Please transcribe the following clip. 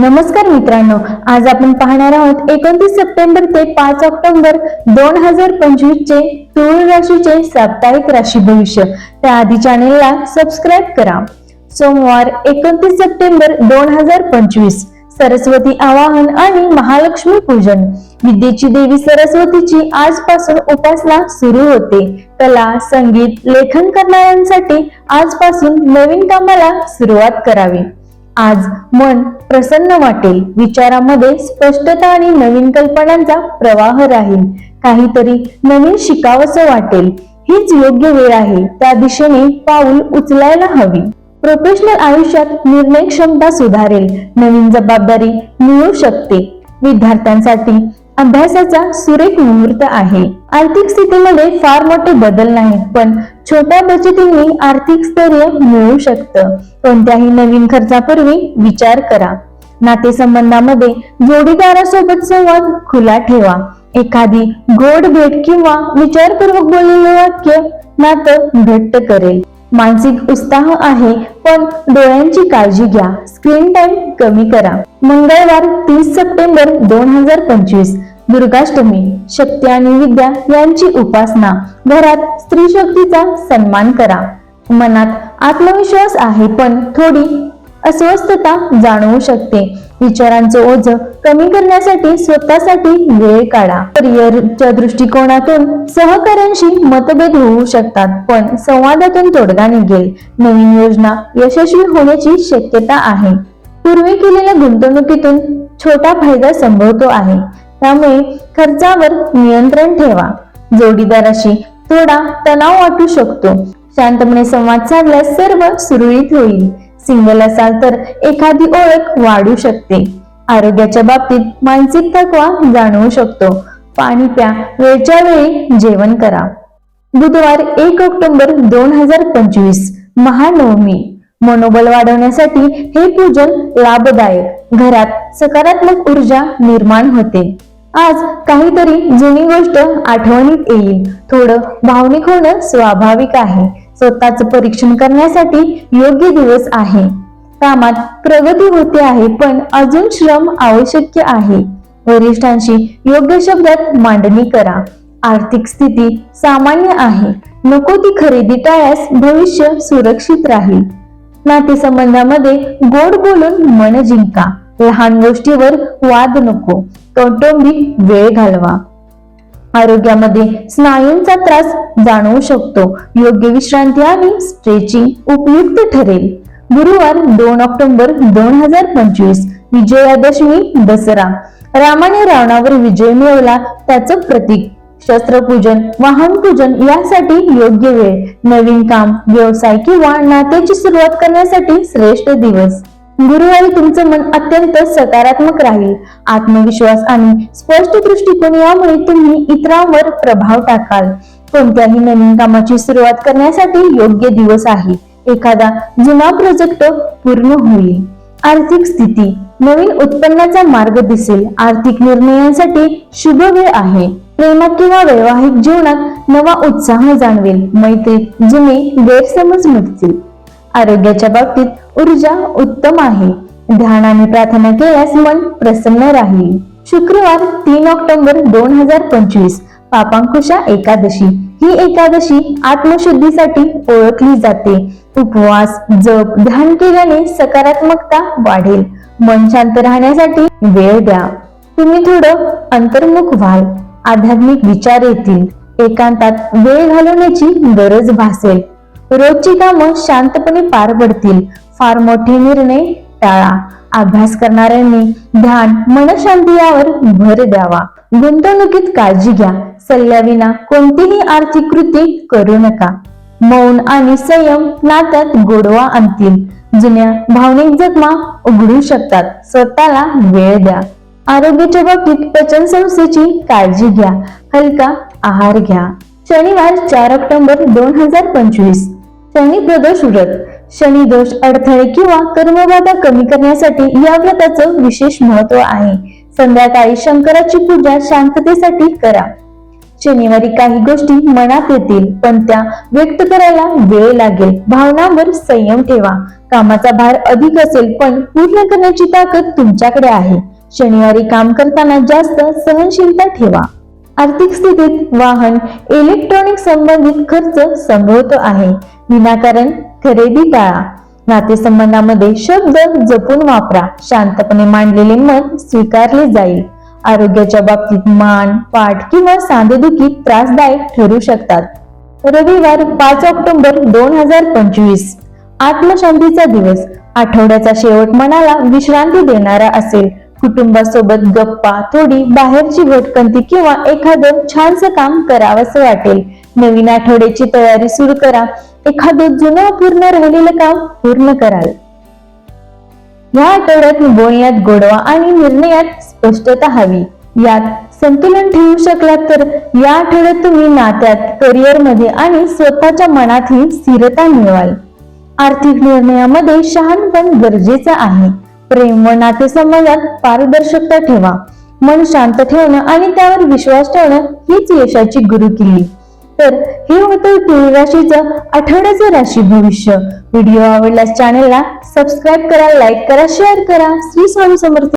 नमस्कार मित्रांनो आज आपण पाहणार आहोत एकोणतीस सप्टेंबर ते पाच ऑक्टोबर दोन हजार पंचवीस चे तुळ राशीचे साप्ताहिक राशी भविष्य. त्याआधी चॅनेलला सबस्क्राईब करा. सोमवार एकोणतीस सप्टेंबर दोन हजार पंचवीस सरस्वती आवाहन आणि महालक्ष्मी पूजन. विद्येची देवी सरस्वतीची आजपासून उपासना सुरू होते. कला संगीत लेखन करणाऱ्यांसाठी आजपासून नवीन कामाला सुरुवात करावी. आज मन प्रसन्न वाटेल विचारामध्ये स्पष्टता आणि नवीन कल्पनांचा प्रवाह राहील. काहीतरी नवीन शिकावंसं वाटेल. हीच योग्य वेळ आहे त्या दिशेने पाऊल उचलायला हवी. प्रोफेशनल आयुष्यात निर्णय क्षमता सुधारेल. नवीन जबाबदारी मिळू शकते. विद्यार्थ्यांसाठी अभ्यासाचा सुरेख मुहूर्त आहे. आर्थिक स्थितीमध्ये फार मोठे बदल नाहीत पण छोट्या बचतींनी आर्थिक स्थैर्य मिळू शकतं. कोणत्याही नवीन खर्चापूर्वी विचार करा. नातेसंबंधामध्ये जोडीदारासोबत संवाद खुला ठेवा. एखादी गोड भेट किंवा विचारपूर्वक बोललेले वाक्य नातं घट्ट करेल. मानसिक उत्साह आहे पण डोळ्यांची काळजी घ्या. स्क्रीन टाइम कमी करा. मंगळवार तीस सप्टेंबर दोन हजार पंचवीस. दुर्गाष्टमी शक्ती आणि विद्या यांची उपासना. घरात स्त्री शक्तीचा सन्मान करा. मनात आत्मविश्वास आहे पण थोडी अस्वस्थता जाणवू शकते. विचारांचं ओझ कमी करण्यासाठी स्वतःसाठी वेळ काढा. करिअरच्या दृष्टिकोनातून सहकाऱ्यांशी मतभेद होऊ शकतात पण संवादातून तोडगा निघेल. नवीन योजना यशस्वी होण्याची शक्यता आहे. पूर्वी केलेल्या गुंतवणुकीतून छोटा फायदा संभवतो आहे. त्यामुळे खर्चावर नियंत्रण ठेवा. जोडीदाराशी थोडा तणाव वाटू शकतो. शांतपणे संवाद साधल्यास सर्व सुरळीत होईल. सिंगल असाल तर एखादी ओळख वाढू शकते. आरोग्याच्या बाबतीत मानसिक थकवा जाणवू शकतो. पाणी प्या. वेळच्या वेळी जेवण करा. बुधवार एक ऑक्टोबर दोन हजार पंचवीस. महानवमी. मनोबल वाढवण्यासाठी हे पूजन लाभदायक. घरात सकारात्मक ऊर्जा निर्माण होते. आज काहीतरी जुनी गोष्ट आठवणीत येईल. थोडं भावनिक होणं स्वाभाविक आहे. स्वतःच परीक्षण करण्यासाठी योग्य दिवस आहे. कामात प्रगती होते आहे पण अजून श्रम आवश्यक आहे. वरिष्ठांशी योग्य शब्दात मांडणी करा. आर्थिक स्थिती सामान्य आहे. नको ती खरेदी टाळ्यास भविष्य सुरक्षित राहील. नातेसंबंधामध्ये गोड बोलून मन जिंका. लहान गोष्टीवर वाद नको. कौटुंबिक वेळ घालवा. आरोग्यामध्ये स्नायूंचा त्रास जाणवू शकतो. योग्य विश्रांती आणि स्ट्रेचिंग उपयुक्त ठरेल. गुरुवार दोन ऑक्टोबर दोन हजार पंचवीस विजयादशमी दसरा. रामाने रावणावर विजय मिळवला त्याचं प्रतीक. शस्त्रपूजन वाहन पूजन यासाठी योग्य वेळ. नवीन काम व्यवसाय किंवा नात्याची सुरुवात करण्यासाठी श्रेष्ठ दिवस. गुरुवारी तुमचं मन अत्यंत सकारात्मक राहील. आत्मविश्वास आणि स्पष्ट दृष्टिकोन यामुळे तुम्ही इतरांवर प्रभाव टाकाल. कोणत्याही नवीन कामाची सुरुवात करण्यासाठी योग्य दिवस आहे. एखादा जुना प्रोजेक्ट पूर्ण होईल. आर्थिक स्थिती नवीन उत्पन्नाचा मार्ग दिसेल. आर्थिक निर्णयांसाठी शुभ वेळ आहे. प्रेमात किंवा वैवाहिक जीवनात नवा उत्साह जाणवेल. मैत्रीत जुने गैरसमज मिटतील. आरोग्याच्या बाबतीत ऊर्जा उत्तम आहे. ध्यानाने प्रार्थना केल्यास मन प्रसन्न राहील. शुक्रवार तीन ऑक्टोबर दोन हजार पंचवीस पापांकुशा एकादशी. ही एकादशी आत्मशुद्धीसाठी ओळखली जाते. उपवास जप ध्यान केल्याने सकारात्मकता वाढेल. मन शांत राहण्यासाठी वेळ द्या. तुम्ही थोडं अंतर्मुख व्हाल. आध्यात्मिक विचार येतील. एकांतात वेळ घालवण्याची गरज भासेल. रोजची कामं शांतपणे पार पडतील. फार मोठे निर्णय टाळा. अभ्यास करणाऱ्यांनी ध्यान मनशांती यावर भर द्यावा. गुंतवणुकीत काळजी घ्या. सल्ल्याविना कोणतीही आर्थिक कृती करू नका. मौन आणि संयम नात्यात गोडवा आणतील. जुन्या भावनिक जखमा उघडू शकतात. स्वतःला वेळ द्या. आरोग्याच्या बाबतीत पचन संस्थेची काळजी घ्या. हलका आहार घ्या. शनिवार चार ऑक्टोबर दोन हजार पंचवीस. शनी प्रदोष व्रत. शनी दोष अडथळे किंवा कर्मबाधा कमी करण्यासाठी या व्रताचं विशेष महत्त्व आहे. संध्याकाळी शंकराची पूजा शांततेसाठी करा. शनिवारी काही गोष्टी मनात येतील पण त्या व्यक्त करायला वेळ लागेल. भावनांवर संयम ठेवा. कामाचा भार अधिक असेल पण पूर्ण करण्याची ताकद तुमच्याकडे आहे. शनिवारी काम करताना जास्त सहनशीलता ठेवा. आर्थिक स्थितीत वाहन इलेक्ट्रॉनिक संबंधित खर्च संभवतो आहे. विनाकारण खरेदी टाळा. नातेसंबंधामध्ये शब्द जपून वापरा. शांतपणे मांडलेले मत स्वीकारले जाईल. आरोग्याच्या बाबतीत मान पाठ किंवा सांधेदुखी त्रासदायक ठरू शकतात. रविवार पाच ऑक्टोबर दोन हजार पंचवीस. आत्मशांतीचा दिवस. आठवड्याचा शेवट मनाला विश्रांती देणारा असेल. कुटुंबासोबत गप्पा थोडी बाहेरची भटकंती किंवा एखादं छानसं काम करावंसं वाटेल. नवीन आठवड्याची तयारी सुरू करा. एखादं जुनं अपूर्ण राहिलेलं काम पूर्ण कराल. या आठवड्यात बोलण्यात गोडवा आणि निर्णयात स्पष्टता हवी. यात संतुलन ठेवू शकलात तर या आठवड्यात तुम्ही नात्यात करिअरमध्ये आणि स्वतःच्या मनातही स्थिरता मिळवाल. आर्थिक निर्णयामध्ये शहाणपण गरजेचं आहे. प्रेम व नातेसंबंधात पारदर्शकता ठेवा. मन शांत ठेवणं आणि त्यावर विश्वास ठेवणं हीच यशाची गुरुकिल्ली. तर हे होतं तुळी राशीचं आठवड्याचं राशी भविष्य. व्हिडिओ आवडल्यास चॅनेलला सबस्क्राईब करा लाईक करा शेअर करा. श्री स्वामी समर्थ